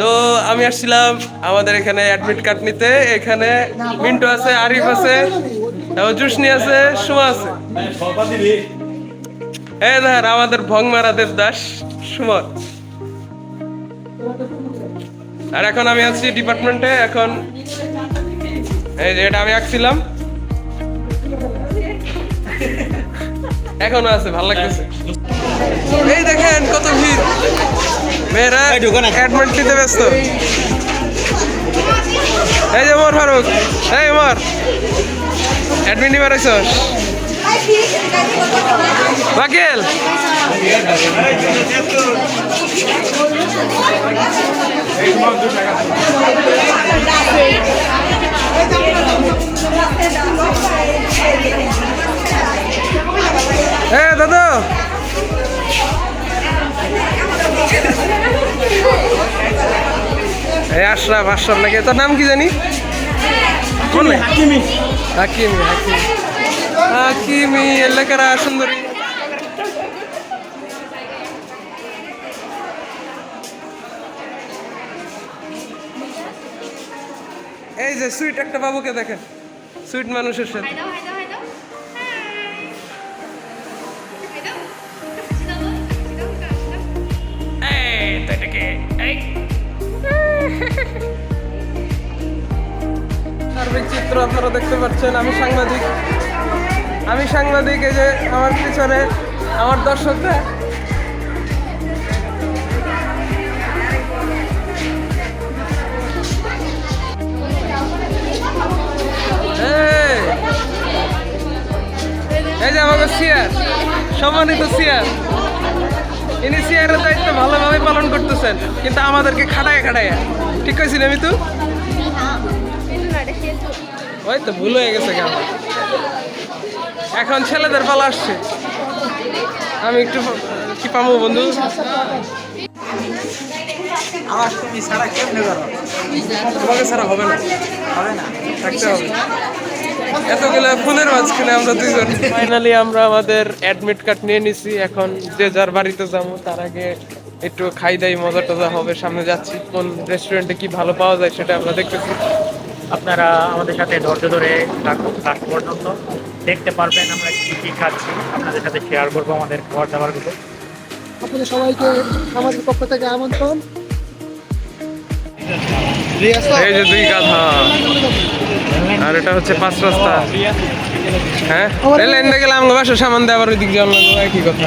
তো আমি আসছিলাম আমাদের এখানে অ্যাডমিট কার্ড নিতে। এখানে মিন্টু আছে, আরিফ আছে, তারপর জুসনি আছে, সুমা আছে। এই ধর আমাদের ভংমারা দেবদাস সুমন আর এখন আমি আছি ডিপার্টমেন্টে এখন এই যে এটা আমি আঁকছিলাম। এখনও আছে, ভালো লাগতেছে। এই দেখেন কত ভিড়। মেয়েরা অ্যাডমিট নিতে ব্যস্ত। এই যে মোর ফারুক। এই মোর অ্যাডমিট নিবার আইসস। বাকিল। এ এই আশরাফ আশরাফ লাগে তোর নাম কি জানি? বললে হাকিমি। হাকিমি হাকিমি। হাকিমি এলাকার সুন্দরী। এই যে সুইট একটা বাবুকে দেখেন সুইট মানুষের সাথে। চিত্র আপনারা দেখতে পাচ্ছেন আমি সাংবাদিক। আমি সাংবাদিক এই যে আমার পিছনে আমার দর্শকরা। এই, যে আমাকে সিয়ার সম্মানিত সিয়ার। ইনি সিয়ারের দায়িত্ব ভালোভাবে পালন করতেছেন কিন্তু আমাদেরকে খাটায় খাটায়। ঠিক না আমি তো ওই তো ভুল হয়ে গেছে কেন? এখন ছেলেদের পালা আসছে। আমি একটু কি পাবো বন্ধু? আমার তুমি সারা কেমনে করো তোমাকে ছাড়া হবে না। হবে না। থাকতে হবে। এতগুলো ফুলের মাঝখানে আমরা দুজন ফাইনালি আমরা আমাদের অ্যাডমিট কার্ড নিয়ে নিছি। এখন যে যার বাড়িতে যাব তার আগে একটু খাই দাই মজা টজা হবে। সামনে যাচ্ছি কোন রেস্টুরেন্টে কি ভালো পাওয়া যায় সেটা আমরা দেখতেছি। আপনারা আমাদের সাথে ধৈর্য ধরে থাকুন লাস্ট পর্যন্ত। দেখতে পারবেন আমরা কি কি খাচ্ছি। আপনাদের সাথে শেয়ার করব আমাদের খাবার দাবারগুলো আপনাদের সবাইকে আমাদের পক্ষ থেকে আমন্ত্রণ। এই যে দুই গাধা। আর এটা হচ্ছে পাঁচ রাস্তা। হ্যাঁ? রেল লাইন বাসা সামান দিয়ে আবার ওইদিক যাওয়ার লাগবে একই কথা।